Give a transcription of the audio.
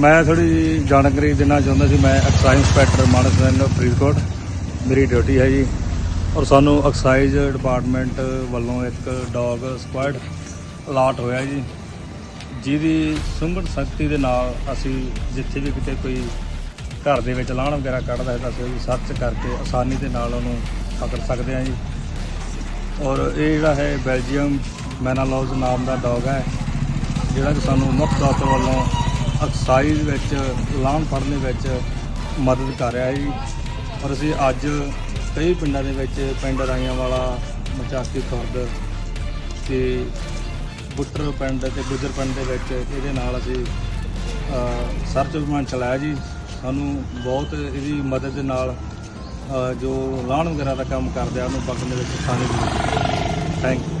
ਮੈਂ ਥੋੜੀ ਜਾਣਕਾਰੀ ਦੇਣਾ ਚਾਹੁੰਦਾ ਸੀ, ਮੈਂ ਐਕਸਾਈਜ਼ ਇੰਸਪੈਕਟਰ ਮਾਨਸ ਸਿੰਘ ਫਰੀਦਕੋਟ। ਮੇਰੀ ਡਿਊਟੀ ਹੈ ਜੀ। ਔਰ ਸਾਨੂੰ ਐਕਸਾਈਜ਼ ਡਿਪਾਰਟਮੈਂਟ ਵੱਲੋਂ ਇੱਕ ਡੌਗ ਸਕੁਆਡ ਅਲਾਟ ਹੋਇਆ ਜੀ। ਜਿਹਦੀ ਸੁੰਘਣ ਸ਼ਕਤੀ ਦੇ ਨਾਲ ਅਸੀਂ ਜਿੱਥੇ ਵੀ ਕਿਤੇ ਕੋਈ ਘਰ ਦੇ ਵਿੱਚ ਲਾਣ ਵਗੈਰਾ ਕੱਢਦਾ ਹੈ, ਤਾਂ ਅਸੀਂ ਸਰਚ ਕਰਕੇ ਆਸਾਨੀ ਦੇ ਨਾਲ ਉਹਨੂੰ ਪਕੜ ਸਕਦੇ ਹਾਂ ਜੀ। ਔਰ ਇਹ ਜਿਹੜਾ ਹੈ ਬੈਲਜੀਅਮ ਮੈਨਾਲੋਜ਼ ਨਾਮ ਦਾ ਡੌਗ ਹੈ, ਜਿਹੜਾ ਕਿ ਸਾਨੂੰ ਮੁੱਖ ਦਫ਼ਤਰ ਵੱਲੋਂ ਐਕਸਾਈਜ਼ ਵਿੱਚ, ਲਾਹਣ ਫੜਨ ਵਿੱਚ ਮਦਦ ਕਰ ਰਿਹਾ ਹੈ ਜੀ। ਔਰ ਅਸੀਂ ਅੱਜ ਕਈ ਪਿੰਡਾਂ ਦੇ ਵਿੱਚ ਪਿੰਡ ਰਾਈਆਂ ਵਾਲਾ, ਮਚਾਕੀ ਖੁਰਦ ਤੇ ਬੁੱਟਰ ਪਿੰਡ ਤੇ ਗੁਜਰ ਪਿੰਡ ਦੇ ਵਿੱਚ ਇਹਦੇ ਨਾਲ ਅਸੀਂ ਸਰਚ ਅਭਿਆਨ ਚਲਾਇਆ ਜੀ। ਸਾਨੂੰ ਬਹੁਤ ਇਹਦੀ ਮਦਦ ਦੇ ਨਾਲ ਜੋ ਲਾਹਣ ਵਗੈਰਾ ਦਾ ਕੰਮ ਕਰਦੇ ਆ, ਉਹਨੂੰ ਪਕੜਨ ਦੇ ਵਿੱਚ ਆਸਾਨੀ ਮਿਲੀ ਥੈਂਕ ਯੂ